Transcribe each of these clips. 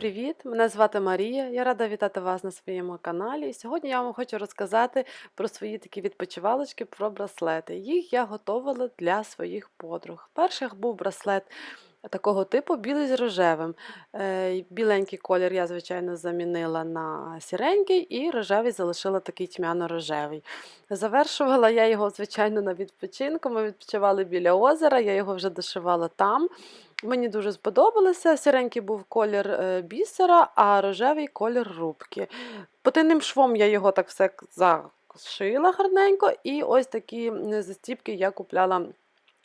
привіт! Мене звати Марія. Я рада вітати вас на своєму каналі. Сьогодні я вам хочу розказати про свої такі відпочивалочки, про браслети. Їх я готувала для своїх подруг. Перших був браслет такого типу білий з рожевим. Е, Біленький колір я, звичайно, замінила на сіренький, і рожевий залишила такий тьмяно-рожевий. Завершувала я його, звичайно, на відпочинку. Ми відпочивали біля озера, я його вже дошивала там. Мені дуже сподобалося. Сіренький був колір е, бісера, а рожевий колір рубки. Потинним швом я його так все зашила гарненько, і ось такі застіпки я купляла.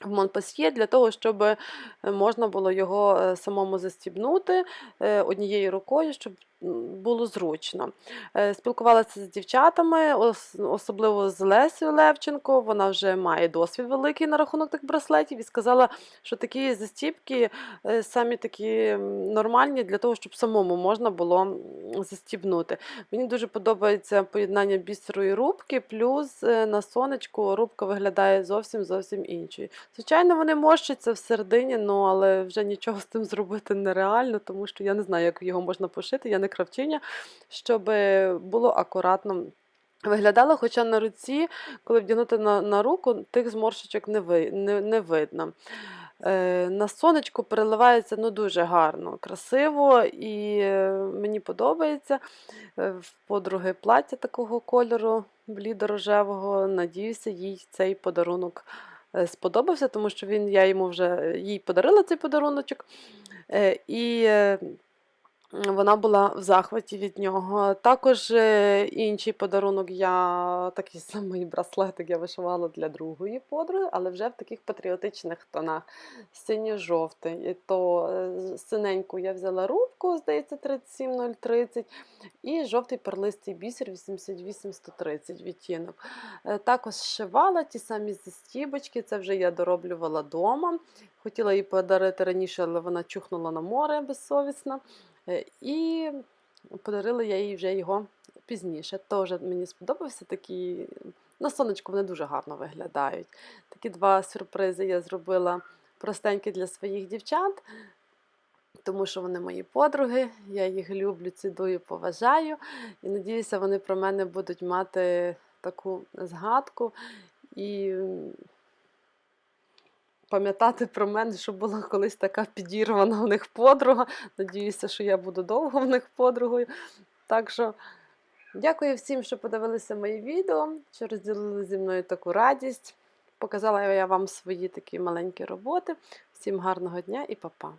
В Монпасьє для того, щоб е, можна було його е, самому застібнути однією рукою, щоб було зручно. Е, Спілкувалася з дівчатами, особливо з Лесею Левченко. Вона вже має досвід великий на рахунок тих браслетів і сказала, що такі застібки е, самі такі нормальні для того, щоб самому можна було застібнути. Мені дуже подобається поєднання бісеру і рубки, плюс е, на сонечку рубка виглядає зовсім зовсім іншою. Звичайно, вони морщаться всередині, ну але вже нічого з тим зробити нереально, тому що я не знаю, як його можна пошити, я не кравчиня, щоб було акуратно. Виглядало, хоча на руці, коли вдягнути на, на руку, тих зморшечок не, ви, не, не видно. Е, на сонечку переливається ну, дуже гарно, красиво і е, мені подобається. Е, В подруги плаття такого кольору блідо-рожевого. Надіюся, їй цей подарунок е, сподобався, тому що він, я йому вже їй подарила цей подаруночок. Е, І е, вона була в захваті від нього. Також е, інший подарунок я такий самий браслетик я вишивала для другої подруги, але вже в таких патріотичних тонах. Синьо-жовтий. То е, синеньку я взяла рубку, здається, 37030, і жовтий перлистий бісер 88130 відтінок. Е, Також зшивала ті самі застібочки, це вже я дороблювала вдома. Хотіла їй подарити раніше, але вона чухнула на море безсовісно. Е, І подарила я їй вже його пізніше. Теж мені сподобався такий. На сонечку вони дуже гарно виглядають. Такі два сюрпризи я зробила простенькі для своїх дівчат, тому що вони мої подруги. Я їх люблю, ціную, поважаю. І надіюся, вони про мене будуть мати таку згадку і пам'ятати про мене, що була колись така підірвана в них подруга. Надіюся, що я буду довго в них подругою. Так що дякую всім, що подивилися моє відео, що розділили зі мною таку радість. Показала я вам свої такі маленькі роботи. Всім гарного дня і па-па!